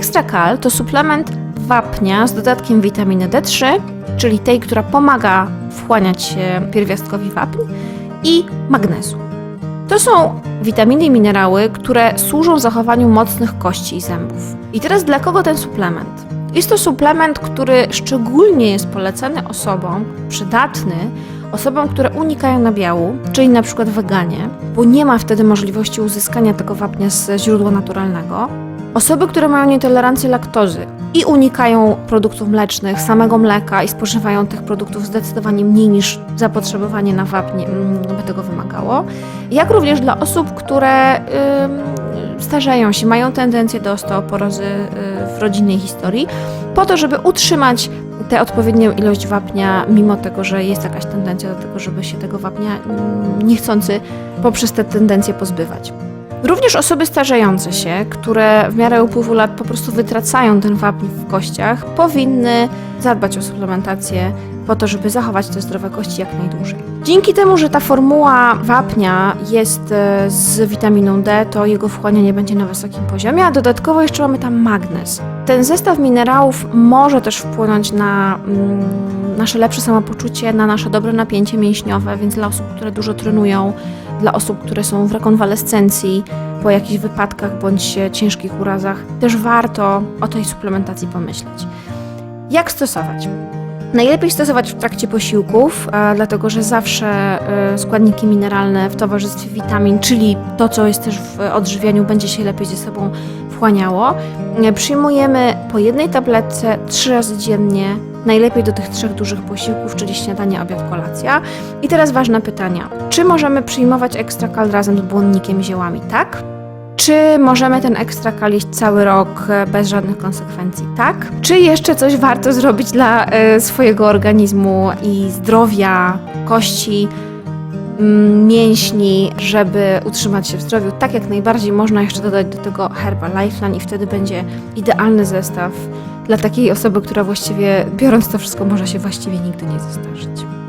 Extra Cal to suplement wapnia z dodatkiem witaminy D3, czyli tej, która pomaga wchłaniać się pierwiastkowi wapń i magnezu. To są witaminy i minerały, które służą zachowaniu mocnych kości i zębów. I teraz dla kogo ten suplement? Jest to suplement, który szczególnie jest polecany osobom, przydatny osobom, które unikają nabiału, czyli na przykład weganie, bo nie ma wtedy możliwości uzyskania tego wapnia z źródła naturalnego. Osoby, które mają nietolerancję laktozy i unikają produktów mlecznych, samego mleka i spożywają tych produktów zdecydowanie mniej niż zapotrzebowanie na wapnie mm, by tego wymagało. Jak również dla osób, które ym, starzeją się, mają tendencję do osteoporozy y, w rodzinnej historii, po to, żeby utrzymać tę odpowiednią ilość wapnia, mimo tego, że jest jakaś tendencja do tego, żeby się tego wapnia mm, niechcący poprzez te tendencje pozbywać. Również osoby starzejące się, które w miarę upływu lat po prostu wytracają ten wapń w kościach, powinny zadbać o suplementację po to, żeby zachować te zdrowe kości jak najdłużej. Dzięki temu, że ta formuła wapnia jest e, z witaminą D, to jego wchłanianie będzie na wysokim poziomie, a dodatkowo jeszcze mamy tam magnez. Ten zestaw minerałów może też wpłynąć na mm, nasze lepsze samopoczucie, na nasze dobre napięcie mięśniowe, więc dla osób, które dużo trenują, dla osób, które są w rekonwalescencji po jakichś wypadkach bądź ciężkich urazach, też warto o tej suplementacji pomyśleć. Jak stosować? Najlepiej stosować w trakcie posiłków, dlatego że zawsze e, składniki mineralne w towarzystwie witamin, czyli to, co jest też w odżywianiu, będzie się lepiej ze sobą wchłaniało. E, Przyjmujemy po jednej tabletce trzy razy dziennie, najlepiej do tych trzech dużych posiłków, czyli śniadanie, obiad, kolacja. I teraz ważne pytania. Czy możemy przyjmować ekstrakal razem z błonnikiem i ziołami? Tak. Czy możemy ten ekstrakal jeść cały rok e, bez żadnych konsekwencji? Tak. Czy jeszcze coś warto zrobić dla e, swojego organizmu i zdrowia, kości, mm, mięśni, żeby utrzymać się w zdrowiu? Tak jak najbardziej można jeszcze dodać do tego Herba Lifeline i wtedy będzie idealny zestaw dla takiej osoby, która właściwie, biorąc to wszystko, może się właściwie nigdy nie zestarzyć.